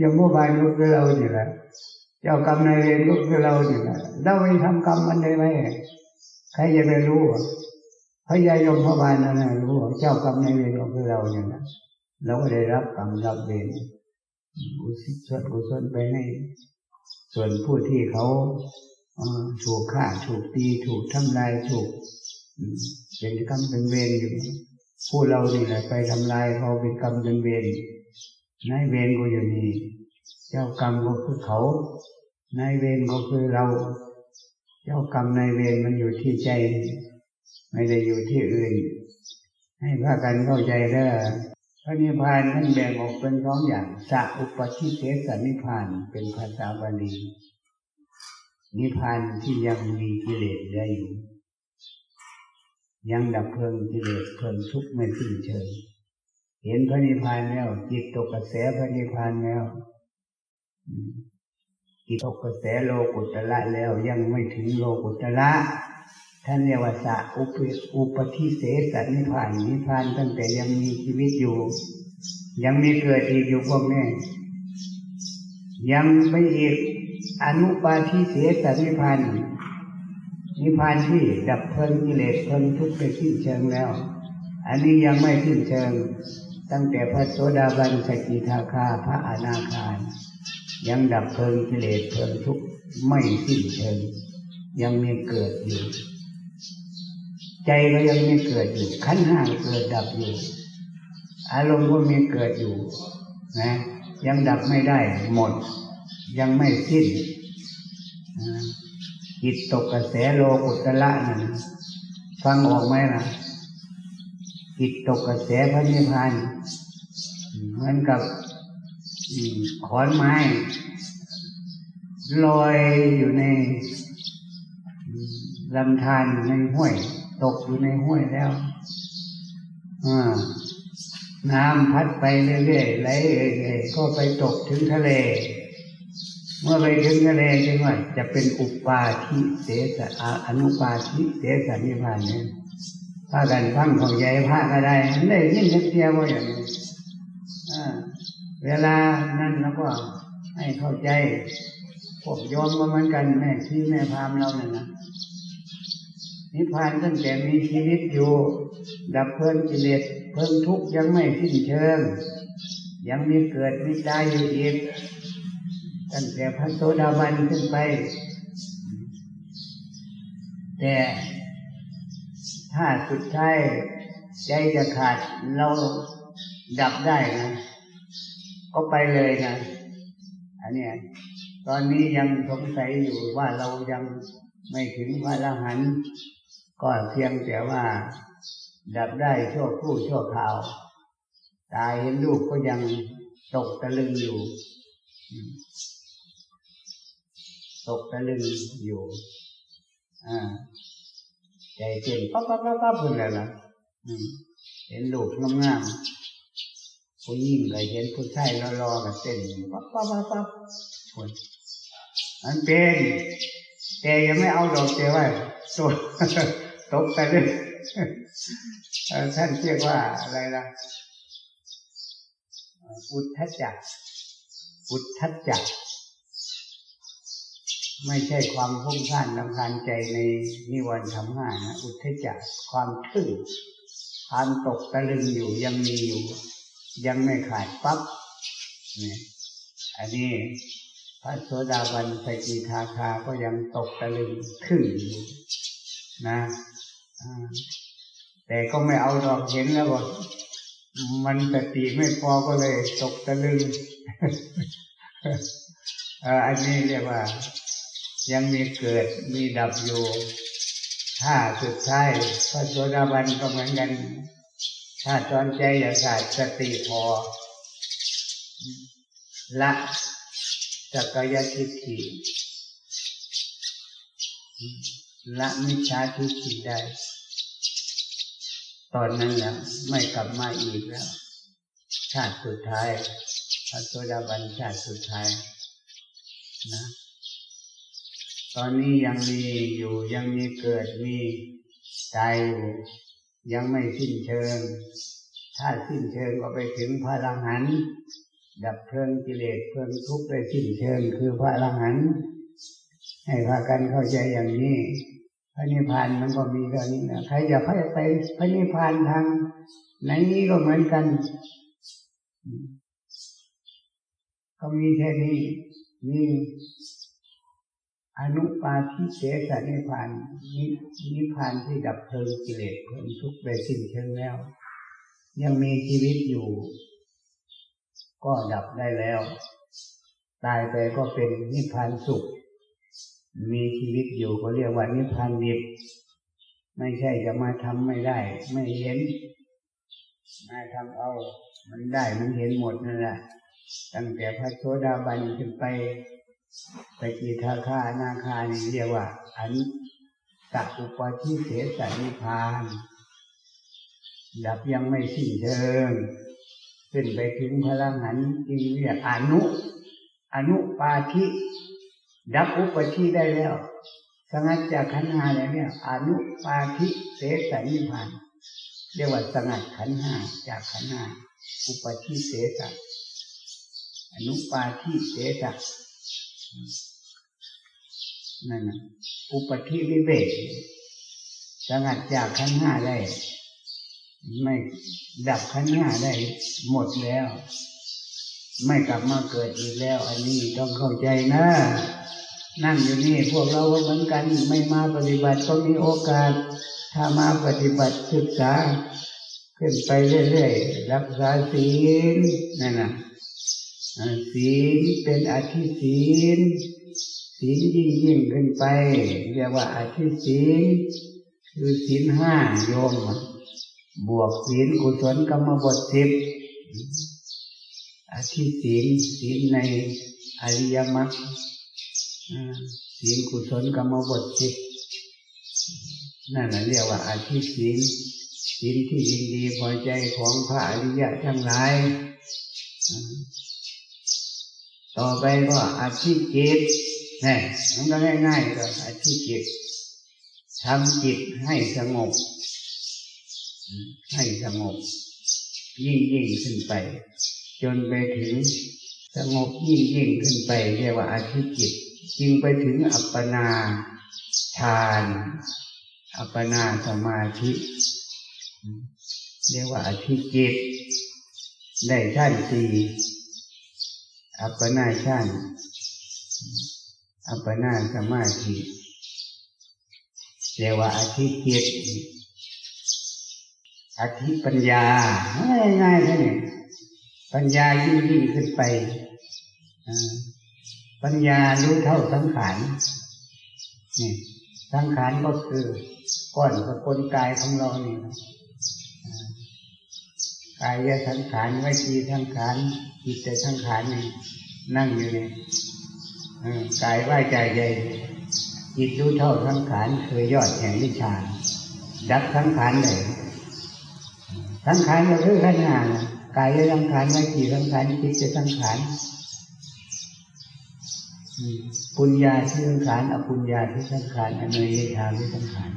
อย่างเมื่อวานก็คือเราเนี่แหละเจ้ากรรมนายเวรก็คือเราเนี่แหละเราไม่ทำกรรมมันได้ไหมใครจะไปรู้อะพระยายมพระบาลนั่นนะรู้เจ้ากรรมนายเวรก็คือเราเนี่ยแหละเราก็ได้รับกรรมรับเวรอุทิศส่วนกุศลไปให้ ส่วนผู้ที่เขาถูกฆ่าถูกตีถูกทำลายถูกเป็นกรรมเป็นเวรอยู่ผู้เรานี่แหละไปทำลายเขาเป็นกรรมเป็นเวร นายเวรก็อยู่นี่ เจ้ากรรมก็คือเขา นายเวรก็คือเรา เจ้ากรรมนายเวรมันอยู่ที่ใจ ไม่ได้อยู่ที่อื่น ให้พากันเข้าใจเด้อพระนิพพานท่านแบ่งออกเป็นสองอย่างสัอุปชิเสสนิพพานเป็นภาษาบาลีนิพพานที่ยังมีกิเลสเหลืออยู่ยังดับเพลิงกิเลสเพลิงทุกข์ไม่สิ้นเชิง เห็นพระนิพพานแล้ว จิตตกกระแสพระนิพพานแล้วอืมจิตตกกระแสโลกุตละแล้วยังไม่ถึงโลกุตละท่านเรียกว่าสะอุปอุปทิเสสนิพพานนิพพานตั้งแต่ยังมีชีวิตอยู่ ยังมีเกิดอีกอยู่พวกนี้ยังไม่อีกอนุปาทิเสสนิพพานนิพพานที่ดับเพลิงกิเลสเพลิงทุกข์ไปสิ้นเชิงแล้ว อันนี้ยังไม่สิ้นเชิง ตั้งแต่พระโสดาบันสกิทาคาพระอนาคายังดับเพลิงกิเลสเพลิงทุกข์ไม่สิ้นเชิงยังมีเกิดอยู่ ใจก็ยังมีเกิดอยู่ขันห้าเกิดดับอยู่ อารมณ์ก็มีเกิดอยู่นะยังดับไม่ได้หมด ยังไม่สิ้นจิตตกกระแสโลกุตละนั่นฟังออกไหมล่ะ จิตตกกระแสพระนิพพานเหมือนกับขอนไม้ลอยอยู่ในลำธารในห้วย ตกอยู่ในห้วยแล้วน้ำพัดไปเรื่อยๆไหลเอ่ยๆก็ไปตกถึงทะเล เมื่อไปถึงทะเลจึงว่าจะเป็นอุปาทิเสสะออนุปาทิเสสะนิพพานเนี่ย พากันฟังของใหญ่พระก็ได้ได้ยินเสียงว่าอย่างนี้เวลานั้นเราก็ให้เข้าใจพวกโยมก็เหมือนกันแม่ที่แม่พามเราเนี่ยนะนิพพานตั้งแต่มีชีวิตอยู่ ดับเพลิงกิเลสเพลิงทุกข์ยังไม่สิ้นเชิง ยังมีเกิดมีตายอยู่อีกตั้งแต่พระโสดาบันขึ้นไป แต่ ถ้าสุดท้ายใจจะขาดเราดับได้นะ ก็ไปเลยนะ อันเนี้ยตอนนี้ยังสงสัยอยู่ว่าเรายังไม่ถึงพระอรหันต์ก็เพียงแต่ว่า ดับได้ชั่วครู่ชั่วคราว ตายเห็นลูกก็ยังตกตะลึงอยู่ ตกตะลึงอยู่ อ่า ใจเต้นปั๊บปั๊บปั๊บปั๊บพุ่นเลยล่ะเห็นลูกงามๆผู้หญิงเลยเห็นผู้ชายรอๆกับเต้นปั๊บปั๊บปั๊บปั๊บพุ่นมันเป็นแต่ยังไม่เอาดอกแต่ว่าตัวตกไปเลยท่านเรียกว่าอะไรล่ะอุทธจักรอุทธจักร ไม่ใช่ความพุ่งพ่านลำคาญใจในนิวรณ์ธรรมห้านะอุทธจักรความทึ่งความตกตะลึงอยู่ยังมีอยู่ ยังไม่ขาดปั๊บนี่อันนี้พระโสดาบันสกิทาคาก็ยังตกตะลึงทึ่งอยู่นะแต่ก็ไม่เอาดอกเห็นแล้วก็มันสติไม่พอก็เลยตกตะลึงอันนี้เรียกว่า ยังมีเกิดมีดับอยู่ถ้าสุดท้ายพระโสดาบันก็เหมือนกัน ถ้าตอนใจอย่าขาดสติพอ ละสักกายทิฏฐิละมิจฉาทิฏฐิได้ ตอนนั้นแหละไม่กลับมาอีกแล้ว ชาติสุดท้าย พระโสดาบันชาติสุดท้ายนะ ตอนนี้ยังมีอยู่ยังมีเกิดมีตายอยู่ยังไม่สิ้นเชิง ถ้าสิ้นเชิงก็ไปถึงพระอรหันต์ดับเพลิงกิเลสเพลิงทุกข์ได้สิ้นเชิงคือพระอรหันต์ให้พากันเข้าใจอย่างนี้พระนิพพานมันก็มีเท่านี้นะใครจะไปไปพระนิพพานทางไหนนี้ก็เหมือนกัน ก็มีแค่นี้มี อนุปาทิเสสนิพานนินิพพานที่ดับเพลิงกิเลสเพลิงทุกข์ได้สิ้นเชิงแล้ว ยังมีชีวิตอยู่ ก็ดับได้แล้ว ตายไปก็เป็นนิพพานสุข มีชีวิตอยู่ก็เรียกว่านิพพานดิบไม่ใช่จะมาทำไม่ได้ ไม่เห็นมาทำเอา มันได้มันเห็นหมดนั่นแหละตั้งแต่พระโสดาบันขึ้นไป ไปกีทาคานาคานี่เรียกว่า อันตักอุปทิเสสนิพาน ดับยังไม่สิ้นเชิงขึ้นไปถึงพลังหันจึงเรียกอนุ อนุปาทิดับอุปธิได้แล้วสงัดจากขันหาแล้วเนี่ยอนุปาทิเสสนิพาน เรียกว่าสงัดขันหาจากขันหาอุปธิเสสอนุปาทิเสส นั่นนะอุปธิวิเวกสงัดจากขันห้าได้ ไม่ดับขันห้าได้หมดแล้ว ไม่กลับมาเกิดอีกแล้ว อันนี้ต้องเข้าใจนะ นั่งอยู่นี่พวกเราเหมือนกันไม่มาปฏิบัติก็มีโอกาส ถ้ามาปฏิบัติศึกษา ขึ้นไปเรื่อยๆรักษาศีลนั่นนะอ่า ศีลเป็นอธิศีลศีลยิ่งยิ่งขึ้นไป เรียกว่าอธิศีลคือศีลห้าโยม บวกศีลกุศลกรรมบทสิบอธิศีลศีลในอริยมรรคศีลกุศลกรรมบทสิบนั่นแหละเรียกว่าอธิศีลศีลที่ยินดีพอใจของพระอริยะทั้งหลาย ต่อไปก็อาธิจิตนี่มันก็ง่ายๆก็อาธิจิตทำจิตให้สงบ ให้สงบ ยิ่งยิ่งขึ้นไป จนไปถึงสงบยิ่งยิ่งขึ้นไป เรียกว่าอาธิจิต จึงไปถึงอัปปนาฌานอัปปนาสมาธิ เรียกว่าอาธิจิต ได้ชั้นสี่ อัปปนาฌานอัปปนาสมาธิเรียกว่าอธิจิตอธิปัญญาง่ายๆแค่นี้ปัญญายิ่งยิ่งขึ้นไปปัญญารู้เท่าสังขารนี่สังขารก็คือก้อนสกุลกายของเรานี่นะอ่า กายสังขารวิจีสังขารจิตใจสังขารนี่นั่งอยู่นี่กายว่าใจใจจิตรู้เท่าสังขารคือยอดแห่งวิชา ดับสังขารเลยสังขารก็คือขันธ์ห้ากายสังขารวิจีสังขารจิตใจะสังขารปุญญาที่สังขารอปุญญาที่สังขารอเนยชาที่สังขาร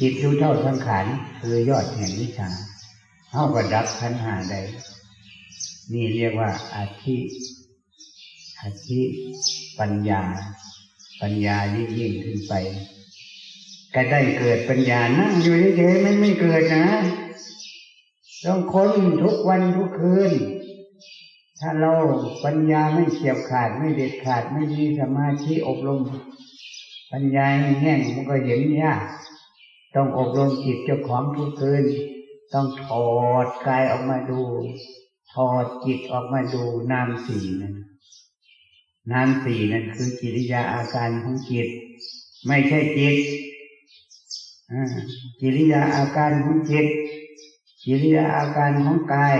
จิตรู้เท่าสังขารคือยอดแห่งวิชา เท่ากับดับขันหาได้ นี่เรียกว่าอาธิอาธิปัญญา ปัญญายิ่งยิ่งขึ้นไปก็ได้เกิดปัญญานั่งอยู่เฉยๆมันไม่เกิดนะ ต้องค้นทุกวันทุกคืน ถ้าเราปัญญาไม่เฉียบขาดไม่เด็ดขาดไม่มีสมาธิอบรม ปัญญาแห้งมันก็เห็นยากต้องอบรมจิตเจ้าของทุกคืน ต้องถอดกายออกมาดู ถอดจิตออกมาดูนามสี่นั่นนามสี่นั่นคือกิริยาอาการของจิต ไม่ใช่จิตกิริยาอาการของจิต กิริยาอาการของกาย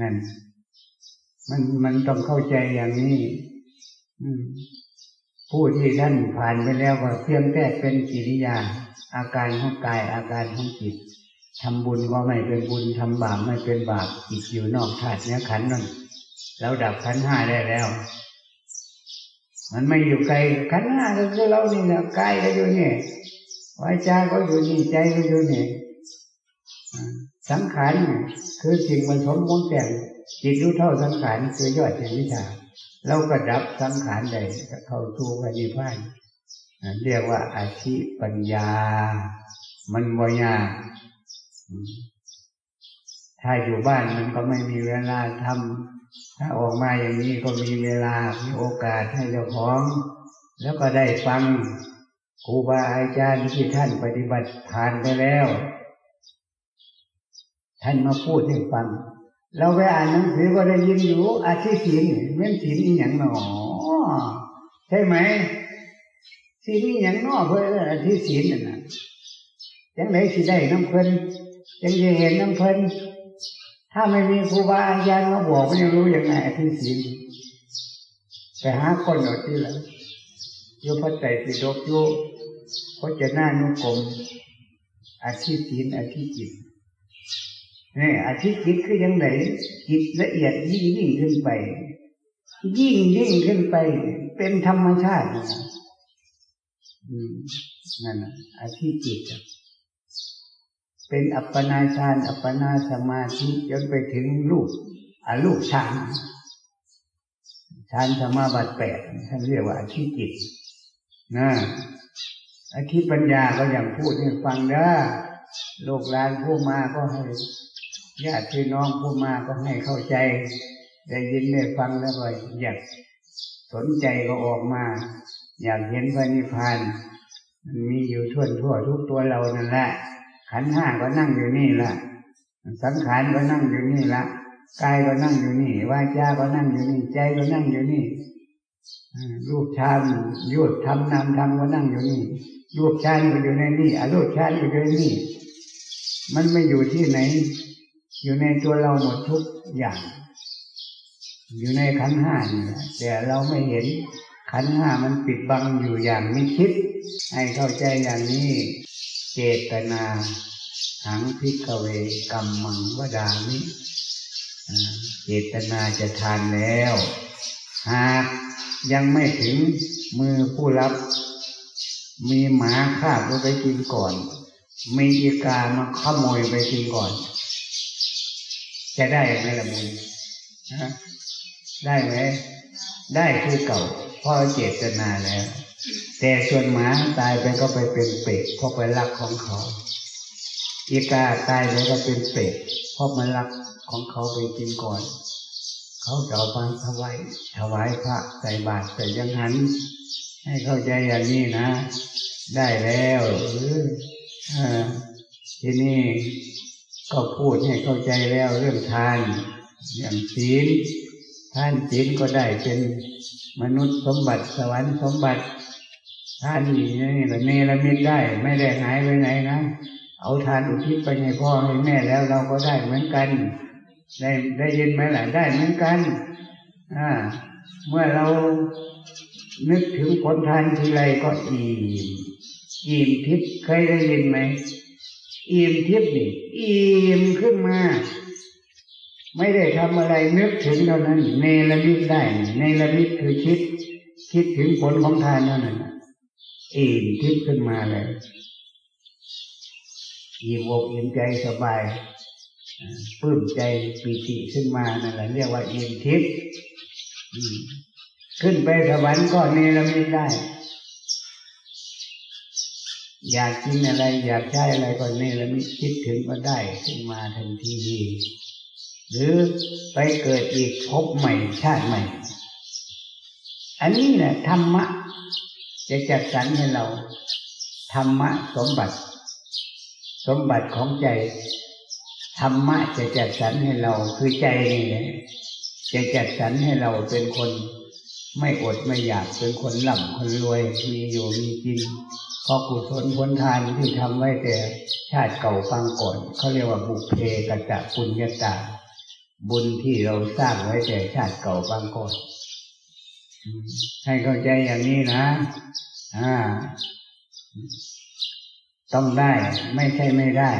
นั่น มันมันต้องเข้าใจอย่างนี้ผู้ที่ท่านผ่านไปแล้วก็เพียงแค่เป็นกิริยา อาการของกายอาการของจิตทำบุญก็ไม่เป็นบุญทำบาปไม่เป็นบาปจิตอยู่นอกธาตุเนี้ยขันนั่นแล้วดับขันห้าได้แล้ว มันไม่อยู่ไกลขันห้าก็คือเรานี่นะกายก็อยู่นี่วาจาก็อยู่นี่ใจก็อยู่นี่สังขารคือสิ่งผสมมุนแต่งจิตรู้เท่าสังขารคือยอดแห่งวิชาเราก็ดับสังขารใดก็เข้าสู่พระนิพพานอ่า เรียกว่าอาชีปัญญา มันบ่ยากถ้าอยู่บ้านมันก็ไม่มีเวลาทำถ้าออกมาอย่างนี้ก็มีเวลา มีโอกาสให้เจ้าของ แล้วก็ได้ฟังครูบาอาจารย์ที่ท่านปฏิบัติผ่านไปแล้ว ท่านมาพูดให้ฟัง เราไปอ่านหนังสือก็ได้ยินอยู่อาชีพศีลเว้นศีลอีหยังหนอใช่ไหม ศีลอีหยังหนอเพื่ออาชีพศีลน่ะนะยังไหนสิได้น้ำเพลินยังจะเห็นน้ำเพลินถ้าไม่มีครูบาอาจารย์มาบอกไม่รู้ยังไงอาชีพศีลไปหาคนเอาที่ละโยพระไตรปิฎกโยพจนานุกรมอาชีพศีลอาชีพจิตนี่อาทิตย์จิตคือยังไงจิตละเอียดยิ่งยิ่งขึ้นไป ยิ่งยิ่งขึ้นไป เป็นธรรมชาตินะ นั่นนะอาทิจิต เป็นอัปปนาฌานอัปปนาสมาธิจนไปถึงลูกอลูกฌานฌานสมาบัติแปดท่านเรียกว่าอาทิจิตนะอาทิปัญญาก็อย่างพูดให้ฟังเด้อลูกหลานผู้มาก็ให้ญาติพี่น้องผู้มาก็ให้เข้าใจ ได้ยินได้ฟังแล้วก็อยากสนใจก็ออกมา อยากเห็นพระนิพพาน มันมีอยู่ทั่วทั่วทุกตัวเรานั่นแหละ ขันห้าก็นั่งอยู่นี่ละสังขารก็นั่งอยู่นี่ละกายก็นั่งอยู่นี่วาจาก็นั่งอยู่นี่ใจก็นั่งอยู่นี่รูปฌานยุดทำนามธรรมก็นั่งอยู่นี่รูปฌานก็อยู่ในนี่อรูปฌานก็อยู่ในนี่มันไม่อยู่ที่ไหน อยู่ในตัวเราหมดทุกอย่าง อยู่ในขันห้านี่แต่เราไม่เห็นขันห้ามันปิดบังอยู่อย่างไม่คิด ให้เข้าใจอย่างนี้ เจตนาหังพิกเวกรรมังวดามิเจตนาจะทานแล้ว หากยังไม่ถึงมือผู้รับ มีหมาคาบไปกินก่อน มีอีกามาขโมยไปกินก่อน จะได้ไหมล่ะมึงได้ไหม ได้คือเก่าเพ่อเจตนาแล้ว แต่ส่วนหมาตายไปก็ไปเป็นเปรตเพราะไปรักของเขา อีกาตายไปก็เป็นเปรตเพราะมันรักของเขาไปกินก่อน เขาจะเอามาถวายถวายพระใส่บาตรใส่ยังหัน ให้เข้าใจอย่างนี้นะ ได้แล้วเออเออทีนี้ก็พูดให้เข้าใจแล้วเรื่องทาน อย่างศีลท่านศีลก็ได้เป็นมนุษย์สมบัติสวรรค์สมบัติ ท่านนี่นี่แหละเนรมิตได้ ไม่ได้หายไปไหนนะ เอาทานอุทิศไปให้พ่อให้แม่แล้วเราก็ได้เหมือนกัน ได้ได้ยินไหมล่ะได้เหมือนกัน อ่า เมื่อเรานึกถึงผลทานทีไรก็อิ่มอิ่มทิพย์เคยได้ยินไหมอิ่มทิพย์นี่อิ่มขึ้นมา ไม่ได้ทำอะไรนึกถึงเท่านั้น เนรมิตได้เนรมิตคือคิด คิดถึงผลของทานนั่นน่ะ อิ่มทิพย์ขึ้นมาเลยอิ่มอกอิ่มใจสบายปลื้มใจปีติขึ้นมานั่นแหละเรียกว่าอิ่มทิพย์ขึ้นไปสวรรค์ก็เนรมิตได้ อยากกินอะไร อยากใช้อะไรก็เนรมิตคิดถึงก็ได้ขึ้นมาทันทีหรือไปเกิดอีกภพใหม่ชาติใหม่ อันนี้แหละธรรมะ จะจัดสรรให้เรา ธรรมะสมบัติ สมบัติของใจ ธรรมะจะจัดสรรให้เราคือใจนี่แหละจะจัดสรรให้เราเป็นคน ไม่อดไม่อยากเป็นคนร่ำคนรวยมีอยู่มีกินเพราะกุศลผลทานที่ทำไว้แต่ชาติเก่าฟังก่อนเขาเรียกว่าบุพเพกะจะปุญญาตาบุญที่เราสร้างไว้แต่ชาติเก่าฟังก่อน ให้เข้าใจอย่างนี้นะ อ่า ต้องได้ไม่ใช่ไม่ได้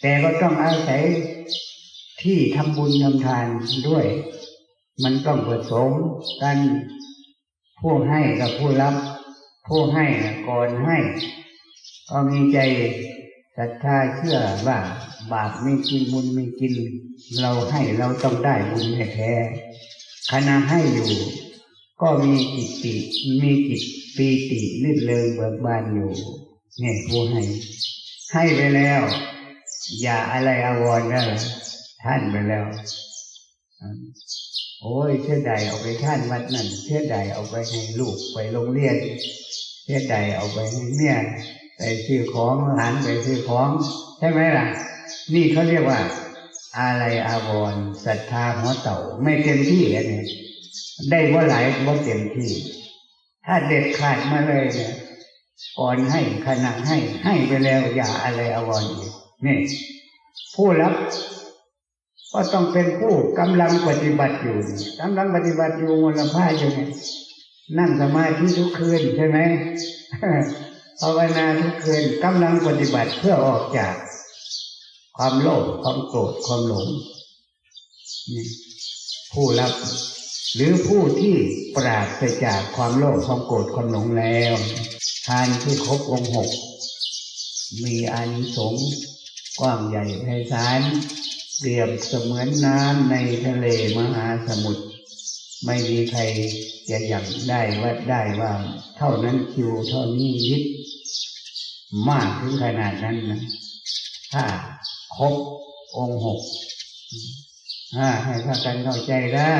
แต่ก็ต้องอาศัยที่ทำบุญทำทานด้วย มันต้องผสมกันผู้ให้กับผู้รับ ผู้ให้ก่อนให้ ก็มีใจศรัทธาเชื่อว่าบาปไม่กินบุญไม่กิน เราให้เราต้องได้บุญแท้ๆขณะให้อยู่ ก็มีจิตติมีจิตปีติลื่นเริงเบิกบานอยู่เนี่ยผู้ให้ ให้ไปแล้ว อย่าอะไรอาวรณ์นะท่านไปแล้ว โอ้ยเชื่อใดเอาไปท่านวัดนั่นเชื่อใดเอาไปให้ลูกไปโรงเรียนเชื่อใดเอาไปให้เมียไปซื้อของหลานไปซื้อของใช่ไหมล่ะ นี่เขาเรียกว่า อะไรอาวรณ์ศรัทธาหัวเต่าไม่เต็มที่อันนี้ ได้ว่าหลายว่าเต็มที่ ถ้าเด็ดขาดมาเลยเนี่ยก่อนให้ขณะให้ให้ไปแล้วอย่าอะไรอวรอีกนี่ผู้รับก็ต้องเป็นผู้กำลังปฏิบัติอยู่กำลังปฏิบัติอยู่มลค่าอยู่ไงนั่งสมาธิทุกคืนใช่ไหมภาวนาทุกคืนกำลังปฏิบัติเพื่อออกจาก ความโลภความโกรธความหลงนี่ผู้รับ หรือผู้ที่ปราศจากความโลภความโกรธความหลงแล้วทานที่ครบองค์หกมีอานิสงส์กว้างใหญ่ไพศาลเปรียบเสมือนน้ำในทะเลมหาสมุทรไม่มีใครจะยังได้วัดได้ว่า เท่านั้นคิวเท่านี้ยิบมากถึงขนาดนั้นนะถ้าครบองค์หกอ่าให้พากันเข้าใจได้